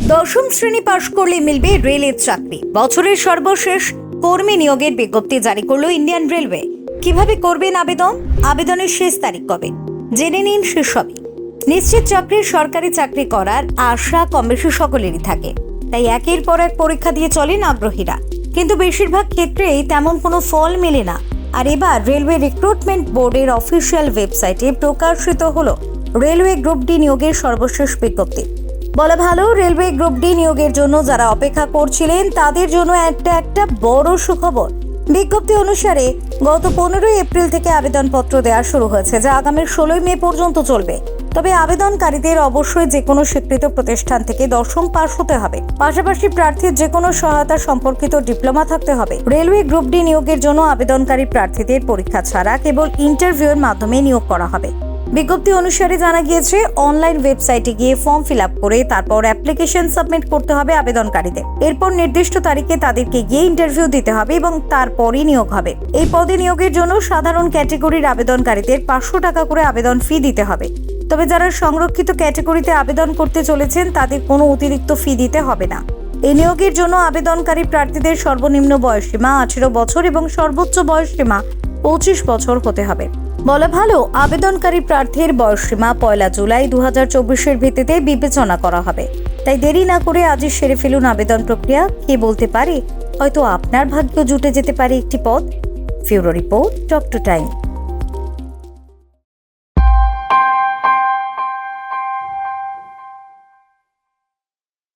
দশম শ্রেণি পাশ করলে মিলবে রেলের চাকরি। বছরের সর্বশেষ কর্মী নিয়োগের বিজ্ঞপ্তি জারি করল ইন্ডিয়ান রেলওয়ে। কীভাবে করবেন আবেদন? আবেদনের শেষ তারিখ কবে? জেনে নিন সেসবই। নিশ্চিত চাকরির সরকারি চাকরি করার আশা কম বেশি সকলেরই থাকে। তাই একের পর এক পরীক্ষা দিয়ে চলেন আগ্রহীরা। কিন্তু বেশিরভাগ ক্ষেত্রেই তেমন কোনো ফল মেলে না। আর এবার রেলওয়ে রিক্রুটমেন্ট বোর্ডের অফিসিয়াল ওয়েবসাইটে প্রকাশিত হলো রেলওয়ে গ্রুপ ডি নিয়োগের সর্বশেষ বিজ্ঞপ্তি। বলা ভালো, রেলওয়ে গ্রুপ ডি নিয়োগের জন্য যারা অপেক্ষা করছিলেন, তাদের জন্য একটা একটা বড় সুখবর। বিজ্ঞপ্তি অনুসারে, গত পনেরোই এপ্রিল থেকে আবেদনপত্র দেওয়া শুরু হয়েছে, যা আগামী ষোলোই মে পর্যন্ত চলবে। তবে আবেদনকারীদের অবশ্যই যে কোনো স্বীকৃত প্রতিষ্ঠান থেকে দশম পাস হতে হবে। পাশাপাশি প্রার্থীর যে কোনো সহায়তা সম্পর্কিত ডিপ্লোমা থাকতে হবে। রেলওয়ে গ্রুপ ডি নিয়োগের জন্য আবেদনকারী প্রার্থীদের পরীক্ষা ছাড়া কেবল ইন্টারভিউয়ের মাধ্যমে নিয়োগ করা হবে। বিজ্ঞপ্তি অনুসারে জানা গিয়েছে, অনলাইন ওয়েবসাইটে গিয়ে ফর্ম ফিল আপ করে তারপর অ্যাপ্লিকেশন সাবমিট করতে হবে আবেদনকারীদের। এরপর নির্দিষ্ট তারিখে তাদেরকে গিয়ে ইন্টারভিউ দিতে হবে এবং তারপরই নিয়োগ হবে। এই পদে নিয়োগের জন্য সাধারণ ক্যাটেগরির আবেদনকারীদের পাঁচশো টাকা করে আবেদন ফি দিতে হবে। তবে যারা সংরক্ষিত ক্যাটেগরিতে আবেদন করতে চলেছেন, তাদের কোনো অতিরিক্ত ফি দিতে হবে না। এই নিয়োগের জন্য আবেদনকারী প্রার্থীদের সর্বনিম্ন বয়সসীমা আঠেরো বছর এবং সর্বোচ্চ বয়সসীমা পঁচিশ বছর হতে হবে। বলা ভালো, আবেদনকারী প্রার্থীর বয়সসীমা পয়লা জুলাই দু হাজার চব্বিশের ভিত্তিতে বিবেচনা করা হবে। তাই দেরি না করে আজই সেরে ফেলুন আবেদন প্রক্রিয়া। কে বলতে পারে? হয়তো আপনার ভাগ্য জুটে যেতে পারে একটি পদ ফিউরো রিপোর্ট, ডক্টর টাইম।